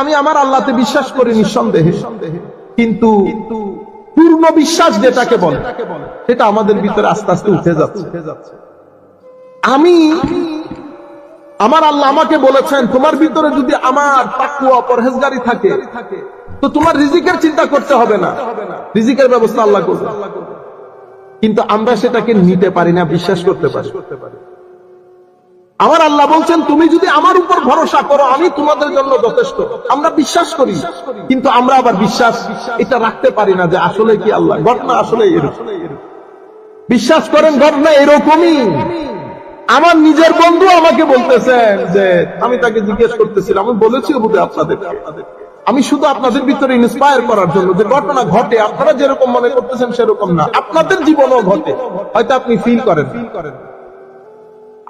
আমি আমার আল্লাহতে বিশ্বাস করি নিঃসন্দেহে। কিন্তু পূর্ণ বিশ্বাস যেটাকে বলে, সেটা আমাদের ভিতরে আস্তে আস্তে উঠে যাচ্ছে। আমি, আমার আল্লাহ আমাকে বলেছেন, তোমার ভিতরে যদি আমার তাকুয়া থাকে, তো তোমার রিজিকের চিন্তা করতে হবে না। রিজিকের ব্যবস্থা আল্লাহ করবে। কিন্তু আমরা সেটাকে নিতে পারি না, বিশ্বাস করতে পারি। আমার আল্লাহ বলছেন, তুমি যদি আমার উপর ভরসা করো, আমি তোমাদের জন্য যথেষ্ট। আমরা বিশ্বাস করি, কিন্তু আমরা আবার বিশ্বাস এটা রাখতে পারি না যে আসলে কি আল্লাহ, ঘটনা আসলে বিশ্বাস করেন, ঘটনা এরকমই। আমার নিজের বন্ধু আমাকে বলতেছেন যে, আমি তাকে জিজ্ঞেস করতেছিলাম, আমি বলেছি বুধ আপনাদের আমি শুধু আপনাদের ভিতরে ইন্সপায়ার করার জন্য যে ঘটনা ঘটে, আপনারা যেরকম মনে করতেছেন সেরকম না, আপনাদের জীবনও ঘটে, হয়তো আপনি ফিল করেন ফিল করেন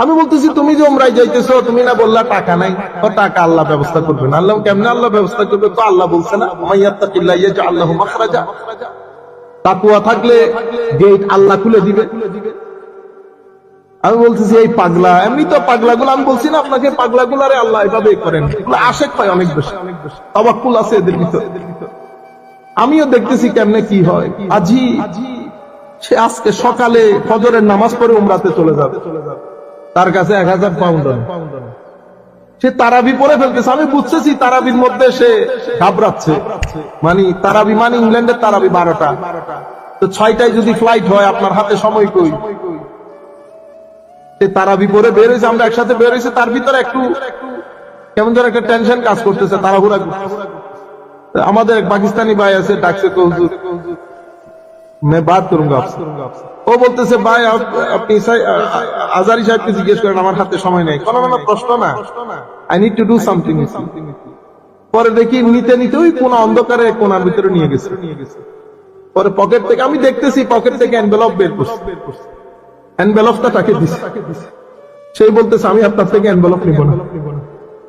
আমি বলতেছি, তুমি যে ওমরাই যাইতেছো, তুমি না বললা টাকা নাই। টাকা আল্লাহ ব্যবস্থা করবে না। আল্লাহ কেমনে আল্লাহ ব্যবস্থা করবে? তো আল্লাহ বলছে না আল্লাহু তাকুয়া থাকলে গেট আল্লাহ খুলে দিবে। আমি বলতেছি, এই পাগলা, এমনি তো পাগলা গুলো আমি বলছি না আপনাকে পাগলা গুলারে আল্লাহ এভাবে করেন। আশেক পায় অনেক বেশি। তবাক্কুল আছে এদের ভিতরে। আমিও দেখতেছি কেমনে কি হয়। আজি সে আজকে সকালে ফজরের নামাজ পড়ে উমরাতে চলে যাবে। তার কাছে এক হাজার পাউন্ড সে তারাবি পরে ফেলতেছে আমি বুঝতেছি তারাবির মধ্যে সে ঘাবড়াচ্ছে মানে তারাবি মানে ইংল্যান্ডের তারাবি বারোটা তো ছয়টায় যদি ফ্লাইট হয় আপনার হাতে সময় কই সে তারাবি পরে বের হয়েছে আমরা একসাথে বের হয়েছে তার ভিতরে একটু কেমন যেন একটা টেনশন কাজ করতেছে তাড়াহুড়া করতেছে। আমাদের এক পাকিস্তানি ভাই আছে ডাকছে তো হুজুর मैं बात करूंगा आपसे ও বলতেছে ভাই আপনি আজারি সাহেবকে জিজ্ঞেস করেন আমার হাতে সময় নেই। কোনো না প্রশ্ন না। I need to do something পরে দেখি নিতে নিতে ওই কোন অন্ধকারে কোনার ভিতরে নিয়ে গেছে। পরে পকেট থেকে আমি দেখতেছি পকেট থেকে এনভেলপ বের করছে। এনভেলপটা তাকে দিছে। সেই বলতেছে আমি আপনার থেকে এনভেলপ নিব না।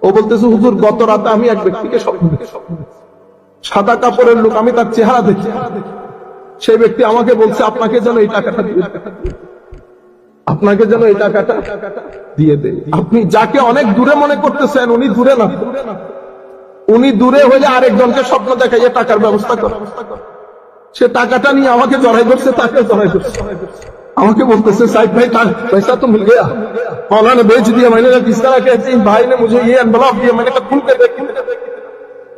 ও বলতেছে হুজুর গত রাতে আমি এক ব্যক্তিকে স্বপ্ন দেখি সাদা কাপড়ের লোক আমি তার চেহারা দেখি সেই ব্যক্তি আমাকে বলছে আপনাকে যেন এই টাকাটা দিয়ে দেয়। আপনাকে যেন এই টাকাটা দিয়ে দেয় আপনি যাকে অনেক দূরে মনে করতেছেন উনি দূরে না উনি দূরে হলে আরেকজনকে স্বপ্ন দেখাইয়ে টাকার ব্যবস্থা করে সে টাকাটা নিয়ে আমাকে জড়াই করছে তাকে জড়াই করছে আমাকে बोलते साहिब भाई टा- पैसा तो मिल गया मौला ने बेच दिया मैंने कहा किस तरह कहते हैं भाई ने मुझे ये एनवलप दिया मैंने कहा खुल के देख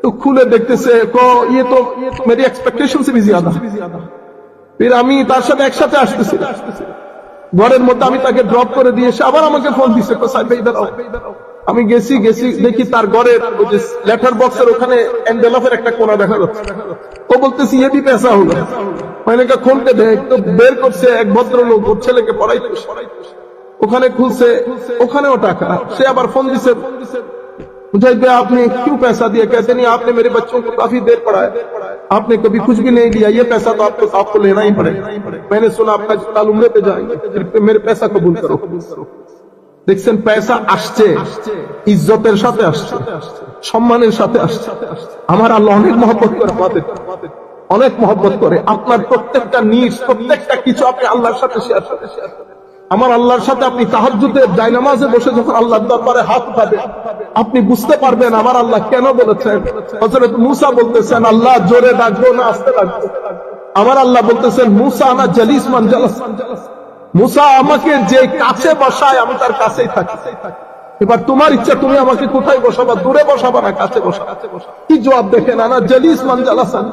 तो खुले देखते से को ये तो मेरी एक्सपेक्टेशन से भी ज्यादा ফির আমি তার সাথে একসাথে আসতেছি ঘরের মধ্যে আমি তাকে ড্রপ করে দিয়ে এসে আবার আমাকে ফোন দিছে তো সাহেব ভাই দাঁড়াও। আমি গেছি গেছি দেখি তার ঘরের ওই যে লেটার বক্সের ওখানে এন্ডেলফের একটা কোনা দেখা যাচ্ছে ও বলতেছি ये भी पैसा होगा मैंने कहा खोल के देख तो বের করছে এক ভদ্রলোক ওর ছেলেকে পড়াইতে ওখানে খুলছে ওখানেও টাকা সে আবার ফোন দিছে मुझे भाई आपने क्यों पैसा दिया कहते नहीं आपने मेरे बच्चों को काफी देर पढ़ाया आपने कभी कुछ भी नहीं दिया ये पैसा तो आपको आपको लेना ही पड़ेगा मैंने सुना आपका साल उम्र पे जाएंगे फिर मेरे पैसा कबूल करो দেখছেন পয়সা আসছে ইজ্জতের সাথে আসছে সম্মানের সাথে আসছে আমার আল্লাহ অনেক মহব্বত করে আমাদের অনেক মহব্বত করে আপনার প্রত্যেকটা নিজ প্রত্যেকটা কিছু আপনি আল্লাহর সাথে শেয়ার করেন আমার আল্লাহর সাথে আপনি তাহাজ্জুদের জায়নামাজে বসে যখন আল্লাহর দরবারে হাত উঠাবেন আপনি বুঝতে পারবেন আমার আল্লাহ কেন বলেছেন? হযরত মুসা বলতেছেন, আল্লাহ জোরে ডাকবো না, আস্তে ডাকবো। আমার আল্লাহ বলতেছেন, মুসা না জালিস মান জালাস। মুসা আমাকে যে কাছে বসায়, আমি তার কাছেই থাকি। এবার তোমার ইচ্ছা, তুমি আমাকে কোথায় বসাবা? দূরে বসাবা না, কাছে বসা কি জবাব দেখেন? আনা জালিস মান জালাসান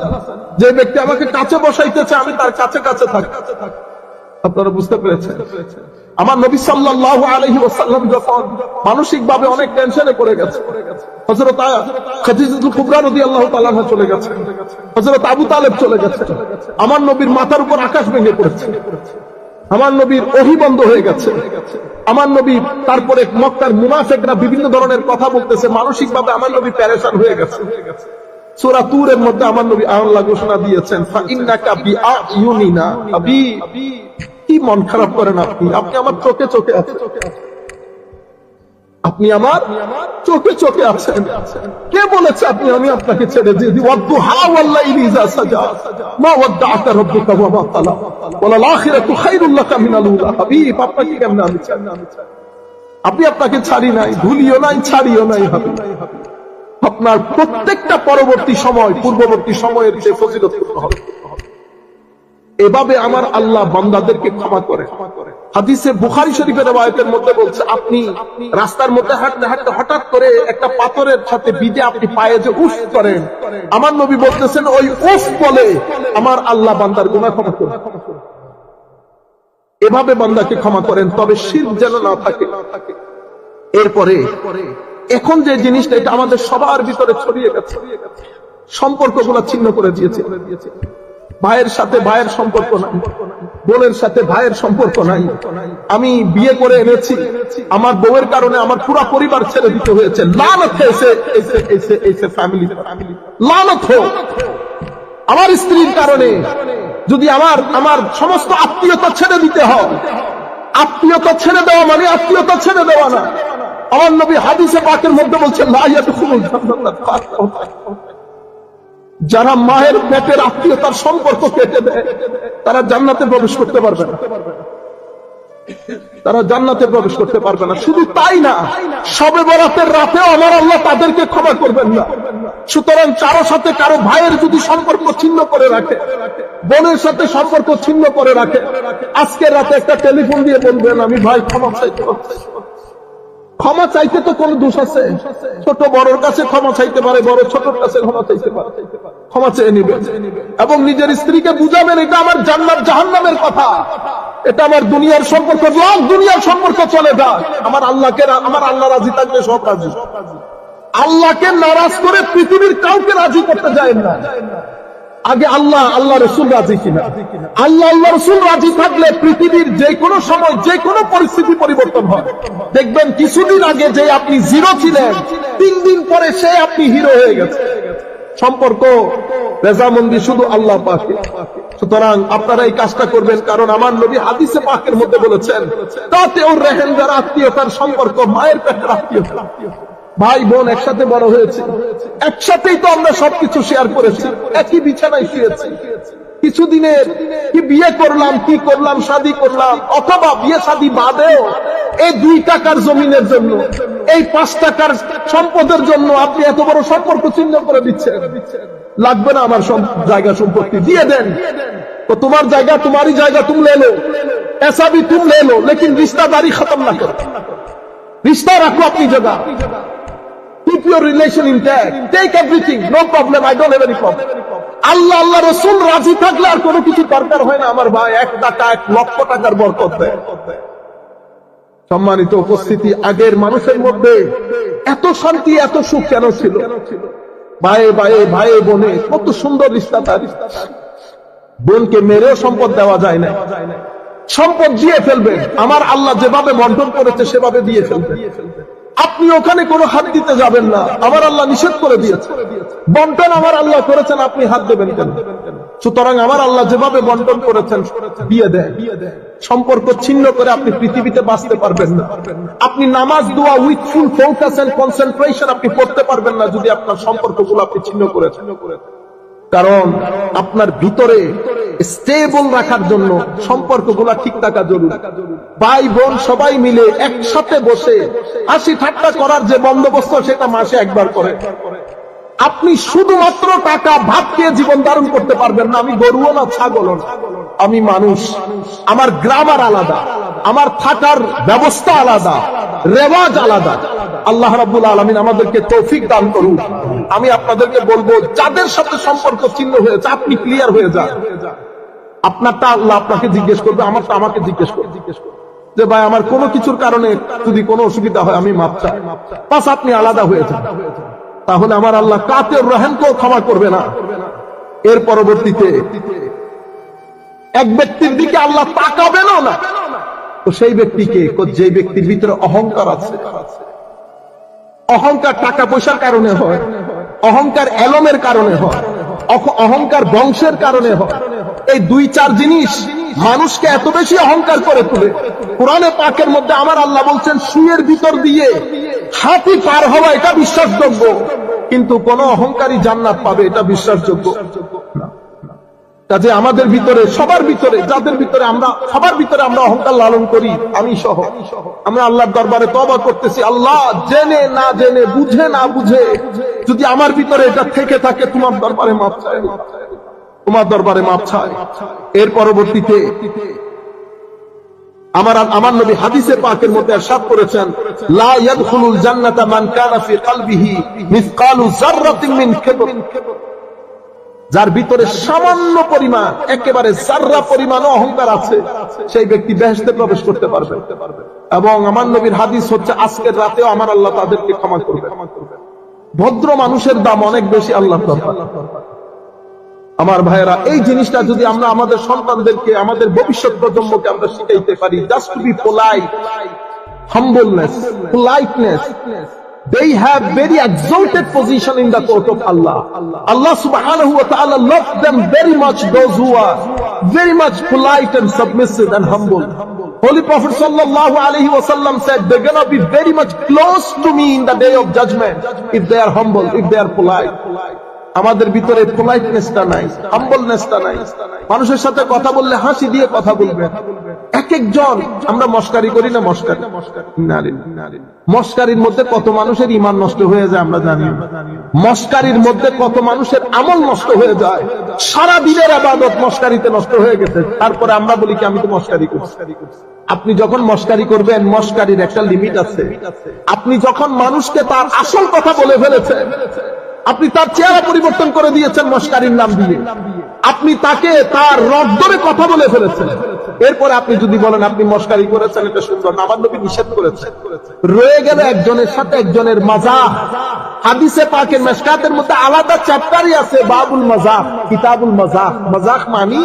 যে ব্যক্তি আমাকে কাছে বসাইতেছে, আমি তার কাছে কাছে থাকি। আপনারা বুঝতে পেরেছেন। আমার নবী সাল্লাল্লাহু আলাইহি ওয়াসাল্লাম যখন মানসিক ভাবে অনেক টেনশনে পড়ে গেছে আমার নবীর মাথার উপর আকাশ ভেঙে পড়েছে। আমার নবীর ওহি বন্ধ হয়ে গেছে। আমার নবী তারপরে মক্কার মুনাফেকরা বিভিন্ন ধরনের কথা বলতেছে মানসিক ভাবে আমার নবী প্যারেশান হয়ে গেছে। তুরের মধ্যে আমার নবী আল্লাহ ঘোষণা দিয়েছেন কি মন খারাপ করেন আপনি? আপনি আমার চোখে চোখে আছেন। আপনি আমার চোখে চোখে আছেন। কে বলেছে আপনি আমি আপনাকে ছেড়ে দিয়ে আপনাকে চাই আপনি আপনাকে ছাড়ি নাই, ভুলিও নাই, ছাড়িও নাই, হাবিব। আপনার প্রত্যেকটা পরবর্তী সময়, পূর্ববর্তী সময়ের যে ফজিলত হবে। এভাবে আমার আল্লাহ বান্দাদেরকে ক্ষমা করে। হাদিসে বুখারি শরীফের রবায়তের মধ্যে বলছে, আপনি রাস্তার মধ্যে হাঁটতে হাঁটতে হঠাৎ করে একটা পাথরের সাথে বিজে আপনি পায়ে যে উফ করেন, আমার নবী বলতেছেন, ওই উফ বলে আমার আল্লাহ বান্দার গুণা ক্ষমা করে এভাবে বান্দাকে ক্ষমা করেন, তবে শির যেন না থাকে। এরপরে এখন যে জিনিসটা, এটা আমাদের সবার ভিতরে ছড়িয়ে গেছে। সম্পর্কগুলা ছিন্ন করে দিয়েছে। ভাইয়ের সাথে ভাইয়ের সম্পর্ক নাই। বোনের সাথে ভাইয়ের সম্পর্ক নাই। আমি বিয়ে করে এনেছি। আমার বউয়ের কারণে আমার পুরো পরিবার ছেড়ে দিতে হয়েছে। আমার স্ত্রীর কারণে যদি আমার আমার সমস্ত আত্মীয়তা ছেড়ে দিতে হয়। আত্মীয়তা ছেড়ে দেওয়া মানে আত্মীয়তা ছেড়ে দেওয়া না। আমার নবী হাদিসে পাকের মধ্যে বলছে যারা মায়ের পেটের আত্মীয়তার সম্পর্ক কেটে দেয় তারা জান্নাতে প্রবেশ করতে পারবে না তারা জান্নাতে প্রবেশ করতে পারবে না শুধু তাই না সবে বরাতের রাতেও আমার আল্লাহ তাদেরকে ক্ষমা করবেন না সুতরাং কারও সাথে কারও ভাইয়ের যদি সম্পর্ক ছিন্ন করে রাখে বোনের সাথে সম্পর্ক ছিন্ন করে রাখে আজকে রাতে একটা টেলিফোন দিয়ে বলবেন আমি ভাই ক্ষমা চাইতে। ক্ষমা চাইতে তো কোন দোষ আছে। ছোট বড়র কাছে ক্ষমা চাইতে পারে, বড় ছোটর কাছে ক্ষমা চাইতে পারে। ক্ষমা চেয়ে নিবে। এবং নিজের স্ত্রীকে বুঝাবেন, এটা আমার জান্নাত, জাহান্নামের কথা। এটা আমার দুনিয়ার সম্পর্ক লাখ দুনিয়ার সম্পর্ক চলে যাক। আমার আল্লাহকে, আমার আল্লাহ রাজি থাকলে সব রাজি আল্লাহকে নারাজ করে পৃথিবীর কাউকে রাজি করতে যায় না। আগে আল্লাহ আল্লাহ রসুল রাজি কিনা? আল্লাহ আল্লাহ রসুল রাজি থাকলে পৃথিবীর যে কোনো সময়, যে কোনো পরিস্থিতি পরিবর্তন হয়। দেখবেন কিছুদিন আগে যে আপনি জিরো ছিলেন, তিন দিন পরে সে আপনি হিরো হয়ে গেছে সম্পর্ক, রেজামন্দি শুধু আল্লাহ পাকে। সুতরাং আপনারা এই কাজটা করবেন কারণ আমার নবী হাদিসে পাকের মধ্যে বলেছেন তাতে ওর রেহেন যারা আত্মীয়তার সম্পর্ক, মায়ের পেটের আত্মীয়তা। ভাই বোন একসাথে বড় হয়েছে একসাথেই তো আমরা সবকিছু শেয়ার করেছি একই বিছানায় শুয়েছি কিছুদিনের কি বিয়ে করলাম কি করলাম শাদি করলাম অথবা বিয়ে শাদি বাদেও এই দুই টাকার জমিনের জন্য এই পাঁচ টাকার সম্পদের জন্য আপনি এত বড় সম্পর্ক চিহ্ন করে দিচ্ছেন লাগবে না আমার সম- জায়গা সম্পত্তি দিয়ে দেন তো তোমার জায়গা তোমারই জায়গা তুম ले लो ऐसा भी तुम ले लो लेकिन रिश्तेदारी खत्म ना करो रिश्ता रखो अपनी जगह keep your relation intact. Take everything. No problem. I don't have any problem. আল্লাহ আল্লাহ রসুল রাজি থাকলে আর কোনো কিছু দরকার হয় না। আমার ভাই এক টাকা এক লক্ষ টাকার বরকত সম্মানিত উপস্থিতি, আগের মানুষের মধ্যে এত শান্তি, এত সুখ কেন ছিল? ভাইয়ে ভাইয়ে ভাইয়ে বোনে, কত সুন্দর রিস্তা তার। বোনকে মেরেও সম্পদ দেওয়া যায় না। সম্পদ দিয়ে ফেলবে। আমার আল্লাহ যেভাবে বন্টন করেছে, সেভাবে দিয়ে ফেলবে। আপনি ওখানে কোনো হাত দিতে যাবেন না। আমার আল্লাহ নিষেধ করে দিয়েছে। বন্টন আমার আল্লাহ করেছেন, আপনি হাত দেবেন কেন? সুতরাং আমার আল্লাহ যেভাবে বন্টন করেছেন দিয়ে দেয় সম্পর্ক ছিন্ন করে আপনি পৃথিবীতে বাঁচতে পারবেন না। আপনি নামাজ, দোয়া with full focus and concentration আপনি করতে পারবেন না যদি আপনার সম্পর্কগুলো আপনি ছিন্ন করেছেন। কারণ আপনার ভিতরে স্টেবল রাখার জন্য সম্পর্কগুলা ঠিক থাকা জরুরি। ভাই, বোন সবাই মিলে একসাথে বসে হাসি ঠাট্টা করার যে বন্দোবস্ত সেটা মাসে একবার করে। আপনি শুধুমাত্র টাকা, ভাত খেয়ে জীবন ধারণ করতে পারবেন না। আমি গরুও না, ছাগলও না। আমি মানুষ। আমার গ্রামার আলাদা। আমার থাকার ব্যবস্থা আলাদা। রেওয়াজ আলাদা। আল্লাহ রাব্বুল আলমিন আমাদেরকে তৌফিক দান করুন। আমি আপনাদেরকে বলব, যাদের সাথে সম্পর্ক চিহ্ন হয়েছে, আপনি ক্লিয়ার হয়ে যান। আপনারটা আল্লাহ আপনাকে জিজ্ঞেস করবে, আমারটা আমাকে জিজ্ঞেস করবে। জিজ্ঞেস যে ভাই, আমার কোনো কিছুর কারণে যদি কোনো অসুবিধা হয়, আমি মাপ চাই। বাস আপনি আলাদা হয়ে যান। তাহলে আমার আল্লাহ কাতের রহেনকেও ক্ষমা করবে না। এর পরবর্তীতে এক ব্যক্তির দিকে আল্লাহ তাকাবেনও না। তো সেই ব্যক্তিকে যে ব্যক্তির ভিতরে অহংকার আছে। অহংকার টাকা পয়সার কারণে হয়, অহংকার এলমের কারণে হয় অহংকার বংশের কারণে হয়। এই দুই চার জিনিস মানুষকে এত বেশি অহংকার করে তোলে। কোরআনে পাকের মধ্যে আমার আল্লাহ বলছেন সুয়ের ভিতর দিয়ে হাতি পার হওয়া এটা বিশ্বাসযোগ্য। কিন্তু কোন অহংকারী জান্নাত পাবে এটা বিশ্বাসযোগ্য। কাজে আমাদের ভিতরে, সবার ভিতরে, যাদের ভিতরে আমরা, সবার ভিতরে আমরা অহংকার লালন করি, আমি সহ। আমরা আল্লাহর দরবারে তবা করতেছি, আল্লাহ জেনে না জেনে, বুঝে না বুঝে, যদি আমার ভিতরে এটা থেকে থাকে, তোমার দরবারে মাপ চাই। তোমার দরবারে মাপ চাই এর পরবর্তীতে আমার আমার নবী হাদিসে পাকের মধ্যে ارشاد করেছেন লা ইয়াদখুলুল জান্নাতা মান কানা ফি কলবিহি মিসকালু যাররাতিন মিন কিবর যার ভিতরে সামান্য পরিমাণ একেবারে জাররা পরিমাণ অহংকার আছে সেই ব্যক্তি বেহেশতে প্রবেশ করতে পারবে এবং আমার নবীর হাদিস হচ্ছে আজকের রাতেও আমার আল্লাহ তাদেরকে ক্ষমা করবে ভদ্র মানুষের দাম অনেক বেশি আল্লাহ আমার ভাইয়েরা এই জিনিসটা যদি আমরা আমাদের সন্তানদেরকে আমাদের ভবিষ্যৎ প্রজন্মকে আমরা শিখাইতে পারি just to be polite humbleness, politeness. They have very exalted position in the court of Allah. Allah subhanahu wa ta'ala loves them very much, those who are very much polite and submissive and humble. Holy Prophet sallallahu alayhi wa sallam said, they're gonna be very much close to me in the day of judgment if they are humble, if they are polite. আমাদের ভিতরে পোলাইটনেসটা নাই হাম্বলনেসটা নাই। মানুষের সাথে কথা বললে হাসি দিয়ে কথা বলবেন এক একজন আমরা মস্কারি করি না মস্কারি? নারী মস্কারির মধ্যে কত মানুষের ইমান নষ্ট হয়ে যায় আমরা জানি মস্কারির মধ্যে কত মানুষের আমল নষ্ট হয়ে যায়। সারা দিনের আবাদত মস্কারিতে নষ্ট হয়ে গেছে। তারপরে আমরা বলি কি, আমি তো মস্কারি করছি। আপনি যখন মস্কারি করবেন, মস্কারির একটা লিমিট আছে। আপনি যখন মানুষকে তার আসল কথা বলে ফেলেছেন আপনি তার চেহারা পরিবর্তন করে দিয়েছেন মস্কারির নাম দিয়ে। আপনি তাকে তার ধরে কথা বলে ফেলেছেন। এরপরে আপনি যদি বলেন, আপনি মস্কারি করেছেন, এটা সুন্দর। আমার নবী নিষেধ করেছেন। রয়ে গেল একজনের সাথে একজনের মাজা হাদিসে পাকের মেশকাতের মধ্যে আলাদা চ্যাপ্টারই আছে, বাবুল মাজাক কিতাবুল মাজাক মাজাক মানি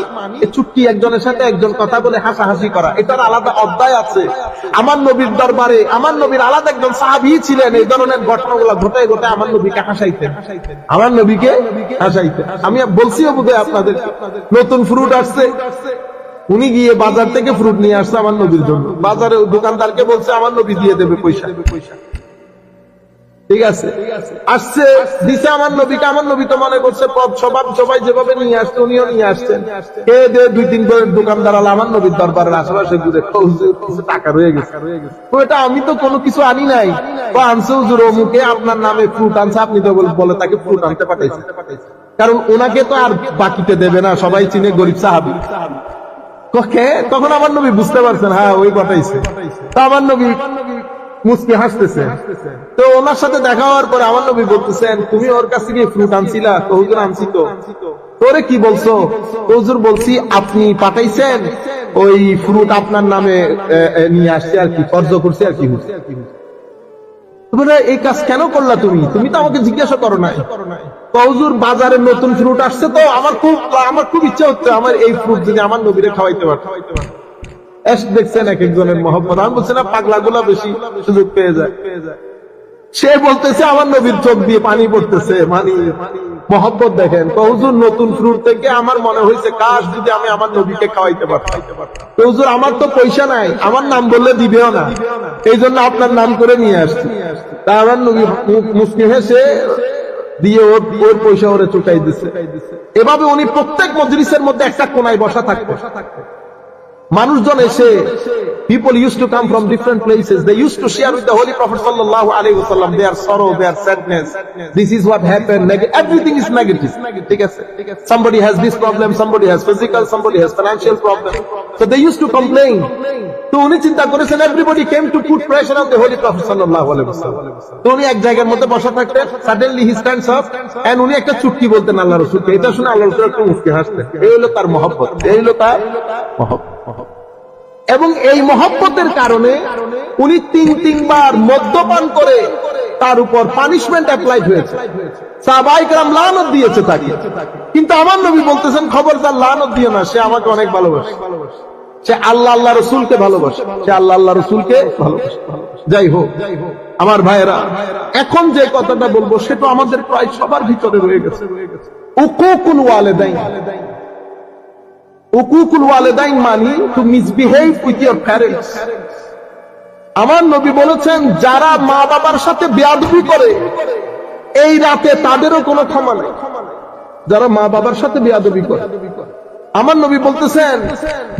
চুটকি একজনের সাথে একজন কথা বলে হাসাহাসি করা। এটার আলাদা অধ্যায় আছে। আমার নবীর দরবারে, আমার নবীর আলাদা একজন সাহাবি ছিলেন। এই ধরনের ঘটনাগুলো ঘটায় ঘটায় আমার নবীকে হাসাইতেন। আমার নবীকে হাসাইতেন। আমি বলছিও বোধহয় আপনাদের, নতুন ফ্রুট আসছে। উনি গিয়ে বাজার থেকে ফ্রুট নিয়ে আসছে আমার নবীর জন্য। বাজারে দোকানদারকে বলছে, আমার নবী দিয়ে দেবে পয়সা। ঠিক আছে? আসছে, দিছে আমার নবীকে, আমার নবী তো মনে করছে, পথ সবাব সবাই যেভাবে নিয়ে আসছে, উনিও নিয়ে আসছেন। কে দে দুই তিন করে দোকানদার আলা, আমার নবীর দরবারের আশেপাশে ঘুরে টাকা রয়ে গেছে। তো এটা আমি তো কোনো কিছু আনি নাই। তো আনছে হুজুর অমুকে, আপনার নামে ফ্রুট আনছে, আপনি তো বলে তাকে ফ্রুট আনতে পাঠাইছে। কারণ ওনাকে তো আর বাকিতে দেবে না, সবাই চিনে গরিব সাহাবি। কে? তখন আমার নবী বুঝতে পারছেন হ্যাঁ ওই কথাইছে তো আমার নবী মুসকি হাসতেছে। তো ওনার সাথে দেখা হওয়ার পরে আমার নবী বলতেছেন, তুমি ওর কাছ থেকে ফ্রুট আনছিলা তো হুজুর আনছি তো। তোরে কি বলছো? হুজুর, বলছি আপনি পাঠাইছেন, ওই ফ্রুট আপনার নামে নিয়ে আসছে আর কি, কর্জ করছে আর কি এই কাজ কেন করলা তুমি? তুমি তো আমাকে জিজ্ঞাসা করো নাই। তো বাজারে নতুন ফ্রুট আসছে তো আমার খুব আমার খুব ইচ্ছা হচ্ছে আমার এই ফ্রুট যদি আমার নবীরে খাওয়াইতে পারতো দেখছেন এক একজনের আমি বলছি, না বেশি সুযোগ পেয়ে যায়। সে বলতেছে, আমার নবীর চোখ দিয়ে পানি পড়তেছে মানে মহব্বত দেখেন। তো হুজুর, নতুন ফ্রুট থেকে আমার মনে হয়েছে, কাশ যদি আমি আমার নবীকে খাওয়াইতে পারতাম। তো আমার তো পয়সা নাই, আমার নাম বললে দিবেও না। এই জন্য আপনার নাম করে নিয়ে আসছি তা আমার নবী মু- হেসে দিয়ে ওর ওর পয়সা ওরে চুকাই দিছে এভাবে উনি প্রত্যেক মজলিসের মধ্যে একটা কোনায় বসা থাকতো মানুষজন এসে people used to come from different places they used to share with the holy prophet sallallahu alaihi wasallam their sorrow their sadness this is what happened Neg- everything is negative ঠিক আছে somebody has this problem somebody has physical somebody has financial problem so they used to complain তো উনি চিন্তা করেছেন, everybody came to put pressure on the holy prophet sallallahu alaihi wasallam তো উনি এক জায়গার মধ্যে বসা থাকতেন, suddenly he stands up and উনি একটা চুটকি বলতেন আল্লাহ রসুলকে। এটা শুনে আল্লাহ রসুল একটু মুফতি হাসতেন। এই হলো তার মহব্বত, এই হলো তার মহব্বত। এবং এই মহব্বতের কারণে উনি তিন, তিনবার মদ্যপান করে তার উপর পানিশমেন্ট অ্যাপ্লাই হয়েছে। সাহবাইকরাম লানত দিয়েছে তাকে। কিন্তু আমার নবী বলতেছেন, খবরদার, লানত দিও না, সে আমাকে অনেক ভালোবাসে। সে আল্লাহ আল্লাহ রসুলকে ভালোবাসে। সে আল্লাহ আল্লাহ রসুলকে ভালোবাসে। যাই হোক, আমার ভাইয়েরা, এখন যে কথাটা বলব সেটা আমাদের প্রায় সবার ভিতরে রয়ে গেছে। মানি আমার নবী বলেছেন, যারা মা বাবার সাথে বেয়াদবি করে, এই রাতে তাদেরও কোনো ক্ষমা নেই। যারা মা বাবার সাথে বেয়াদবি করে। আমার নবী বলতেছেন,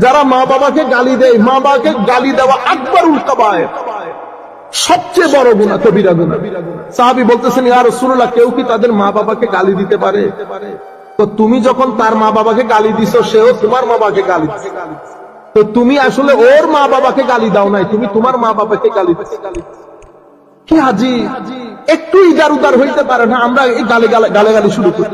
যারা মা বাবাকে গালি দেয়, মা বাবাকে গালি দেওয়া আকবর উল্কাবায় সবচেয়ে বড় গুণা কবিরা গুণা সাহাবি বলতেছেন ইয়ার রসুল্লাহ কেউ কি তাদের মা বাবাকে গালি দিতে পারে? তো তুমি যখন তার মা বাবাকে গালি দিছো, সেও তোমার মা বাবাকে গালি দিছে। তো তুমি আসলে ওর মা বাবাকে গালি দাও নাই, তুমি তোমার মা বাবাকে গালি কি হাজি? একটু ইদার উদার হইতে পারে না, আমরা এই গালে গালে গালে গালি শুরু করি।